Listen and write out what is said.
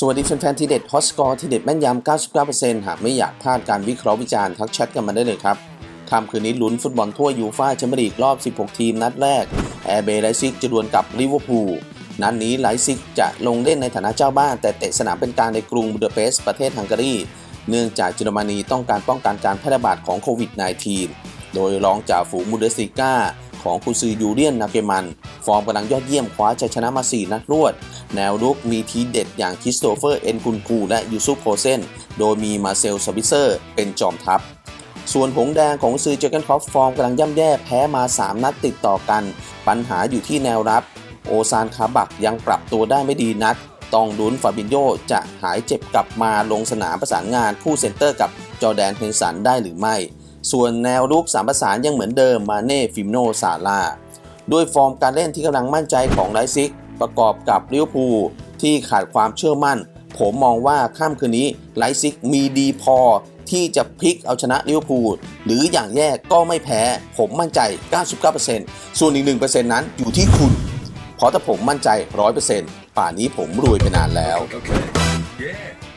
สวัสดีแฟนๆทีเด็ดฮอตสกอร์ทีเด็ดแม่นยำ 99%หากไม่อยากพลาดการวิเคราะห์วิจารณ์ทักแชทกันมาได้เลยครับค่ำคืนนี้ลุ้นฟุตบอลทั่วยูฟ่าแชมเปี้ยนลีกรอบ 16 ทีมนัดแรก แอร์เบย์ไลซิกจะดวลกับลิเวอร์พูลนัดนี้ไลซิกจะลงเล่นในฐานะเจ้าบ้าน แต่เตะสนามเป็นกลางในกรุงบูดาเปสต์ประเทศฮังการี เนื่องจากเยอรมนีต้องการป้องกันการแพร่ระบาดของโควิด -19 โดยรองจ่าฝูงมูเดสติก้า ของคุซือยูเลียนนาเกมัน ฟอร์มกำลังยอดเยี่ยมคว้าชัยชนะมา 4 นัดรวด แนวรุกมีทีเด็ดอย่างคริสโตเฟอร์ เอ็นคุนกู และยูซุปโคเซน โดยมีมาเซลสวิเซอร์ เป็นจอมทัพ ส่วนหงแดงของซือเจอร์เกนคอฟฟอร์มกำลังย่ำแย่แพ้มา 3 นัดติดต่อกัน ปัญหาอยู่ที่แนวรับ โอซานคาบักยังปรับตัวได้ไม่ดีนักต้องลุ้นฟาบินโยจะหายเจ็บกลับมาลงสนามประสานงานคู่เซนเตอร์กับจอร์แดนเฮนสันได้หรือไม่ ส่วนแนวรุกสามประสานยังเหมือนเดิมมาเน่ฟิมโนซาลาด้วยฟอร์มการเล่นที่กำลังมั่นใจของไลซิก ประกอบกับลิเวอร์พูลที่ขาดความเชื่อมั่น ผมมองว่าค่ำคืนนี้ไลซิกมีดีพอที่จะพลิกเอาชนะลิเวอร์พูลหรืออย่างแย่ก็ไม่แพ้ ผมมั่นใจ 99%ส่วนอีก 1%นั้นอยู่ที่คุณ เพราะถ้าผมมั่นใจ 100%ป่านนี้ผมรวยไปนานแล้ว Okay. Yeah.